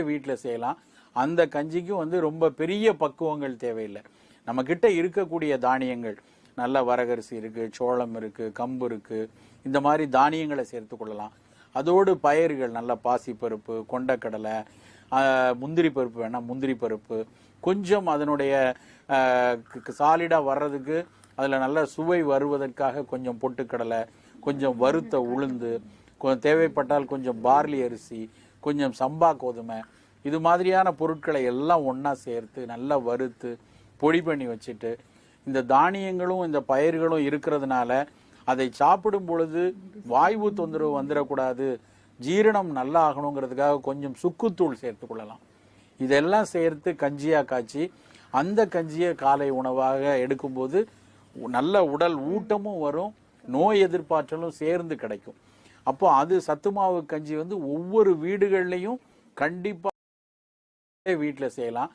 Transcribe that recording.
வீட்டில் செய்யலாம். அந்த கஞ்சிக்கும் வந்து ரொம்ப பெரிய பக்குவங்கள் தேவையில்லை. நம்ம கிட்ட இருக்கக்கூடிய தானியங்கள். நல்ல வரகரிசி இருக்கு சோளம் இருக்கு கம்பு இருக்கு. இந்த மாதிரி தானியங்களை சேர்த்து கொள்ளலாம். அதோடு பயிர்கள் நல்ல பாசிப்பருப்பு கொண்டக்கடலை முந்திரி பருப்பு வேணா முந்திரி பருப்பு. கொஞ்சம் அதனுடைய சாலிடாக வர்றதுக்கு அதில் நல்ல சுவை வருவதற்காக கொஞ்சம் பொட்டுக்கடலை கொஞ்சம் வறுத்த உளுந்து கொ- தேவைப்பட்டால் கொஞ்சம் பார்லி அரிசி கொஞ்சம் சம்பா கோதுமை இது மாதிரியான பொருட்களை எல்லாம் ஒன்றா சேர்த்து நல்லா வறுத்து பொடி பண்ணி வச்சுட்டு இந்த தானியங்களும் இந்த பயிர்களும் இருக்கிறதுனால அதை சாப்பிடும் பொழுது வாய்வு தொந்தரவு வந்துடக்கூடாது ஜீரணம் நல்லா ஆகணுங்கிறதுக்காக கொஞ்சம் சுக்குத்தூள் சேர்த்து கொள்ளலாம். இதெல்லாம் சேர்த்து கஞ்சியாக காய்ச்சி அந்த கஞ்சியை காலை உணவாக எடுக்கும்போது நல்ல உடல் ஊட்டமும் வரும் நோய் எதிர்ப்பாற்றலும் சேர்ந்து கிடைக்கும். அப்போ அது சத்துமாவு கஞ்சி வந்து ஒவ்வொரு வீடுகள்லையும் கண்டிப்பாக வீட்டில் செய்யலாம்.